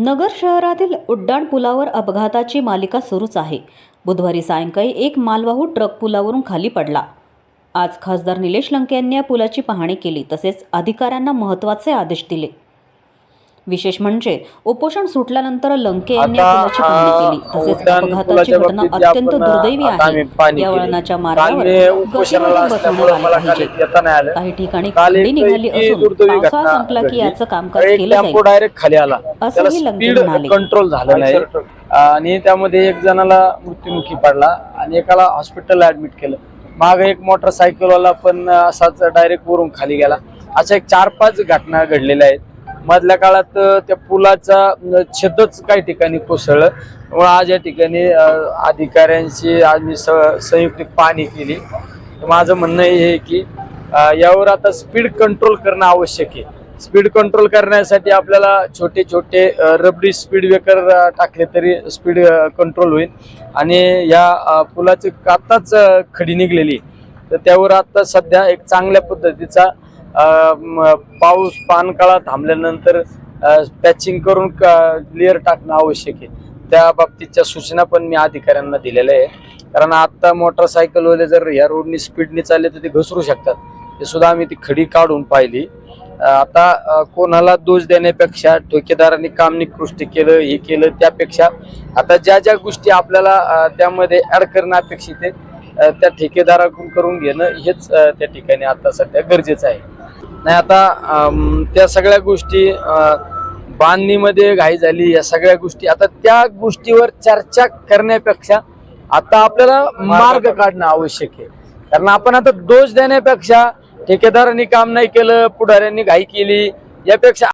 नगर शहरातील उड्डाण पुलावर अपघाताची मालिका सुरूच आहे. बुधवारी सायंकाळी एक मालवाहू ट्रक पुलावरून खाली पडला. आज खासदार निलेश लंके यांनी या पुलाची पाहणी केली तसेच अधिकाऱ्यांना महत्त्वाचे आदेश दिले. विशेष म्हणजे उपोषण सुटल्यानंतर लंके यांनी पुलाची पाहणी केली. तसेच अपघाताची घटना अत्यंत दुर्दैवी आहे. या. वळणाच्या मार्गावर गतिरोधक बसवण्यात आले खाली पाहिजे काही ठिकाणी खंडी एक निघाली असून पावसाळा संपला की. याचं कामकाज केलं जाईल डायरेक्ट खाली आला. असंही त्याला लंके स्पीड म्हणाले. कंट्रोल झालं नाही. आणि त्यामध्ये एक जणाला मृत्युमुखी पडला आणि एकाला हॉस्पिटलला ऍडमिट केलं. माग एक मोटरसायकलवाला पण असाच डायरेक्ट वरून खाली गेला. अशा एक चार पाच घटना घडलेल्या आहेत. मधल्या काळात त्या पुलाचा अ, छतच काही ठिकाणी कोसळलं. त्यामुळे आज या ठिकाणी अधिकाऱ्यांशी आज मी स- संयुक्त पाहणी केली. तर माझं म्हणणं हे आहे की यावर आता स्पीड कंट्रोल करणं आवश्यक आहे. स्पीड कंट्रोल करण्यासाठी आपल्याला छोटे छोटे रबडी स्पीड ब्रेकर टाकले तरी स्पीड कंट्रोल होईल. आणि या पुलाची आत्ताच खडी निघलेली. तर त्यावर आता सध्या एक चांगल्या पद्धतीचा पाऊस पानकाळा थांबल्यानंतर पॅचिंग करून लेअर टाकणं आवश्यक आहे. त्या बाबतीतच्या सूचना पण मी अधिकाऱ्यांना दिलेल्या आहे कारण आत्ता मोटरसायकलवाले जर ह्या रोडनी स्पीडने चालले तर ते घसरू शकतात. ते सुद्धा आम्ही ती खडी काढून पाहिली. आता कोणाला दोष देण्यापेक्षा ठेकेदारांनी काम निकृष्ट केलं हे केलं त्यापेक्षा आता ज्या ज्या गोष्टी आपल्याला त्यामध्ये ॲड करणं अपेक्षित आहे त्या ठेकेदाराकडून करून घेणं हेच त्या ठिकाणी आता सध्या गरजेचं आहे. नाही आता त्या सगळ्या गोष्टी बांधणीमध्ये घाई झाली या सगळ्या गोष्टी. आता त्या गोष्टीवर चर्चा करण्यापेक्षा आता आपल्याला मार्ग काढणं आवश्यक आहे. कारण आपण आता दोष देण्यापेक्षा ठेकेदारांनी काम नाही केलं पुढाऱ्यांनी घाई केली यापेक्षा